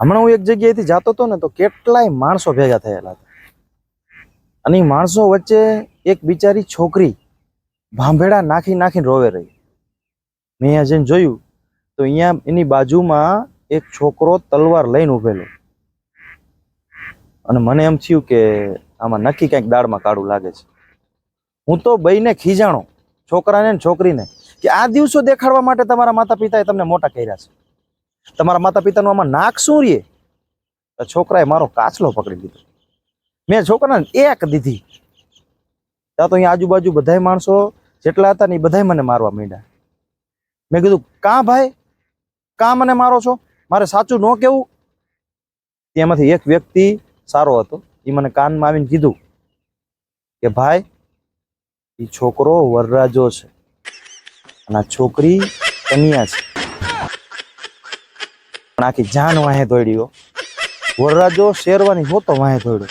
હમણાં હું એક જગ્યાએથી જતો હતો ને, તો કેટલાય માણસો ભેગા થયેલા હતા. અને માણસો વચ્ચે એક બિચારી છોકરી ભાંભેડા નાખી નાખીને રોવે રહી. મેં અહીંયા જઈને જોયું, તો અહીંયા એની બાજુમાં એક છોકરો તલવાર લઈને ઉભેલો અને મને એમ થયું કે આમાં નક્કી કંઈક દાળમાં કાળું લાગે છે. હું તો બઈને ખીજાણો, છોકરાને છોકરીને, કે આ દિવસો દેખાડવા માટે તમારા માતા પિતાએ તમને મોટા કર્યા છે. તમારા માતા પિતાનું આમાં નાક શું રે તો છોકરાએ મારો કાચલો પકડી લીધો. મેં છોકરાને એક દીધી. ત્યાં તો અહીંયા આજુબાજુ બધાય માણસો જેટલા હતા ને એ બધાય મને મારવા માંડ્યા. મેં કીધું, કાં ભાઈ? કાં મને મારો છો? મારે સાચું ન કેવું? તેમાંથી એક વ્યક્તિ સારો હતો. એ મને કાનમાં આવીને કીધું કે, ભાઈ, એ છોકરો વરરાજો છે. અને આ છોકરી કન્યા છે. પણ આખી જાન વાહે દોડ્યો. વરરાજો શેરવાની હોતો વાહે દોડ્યો.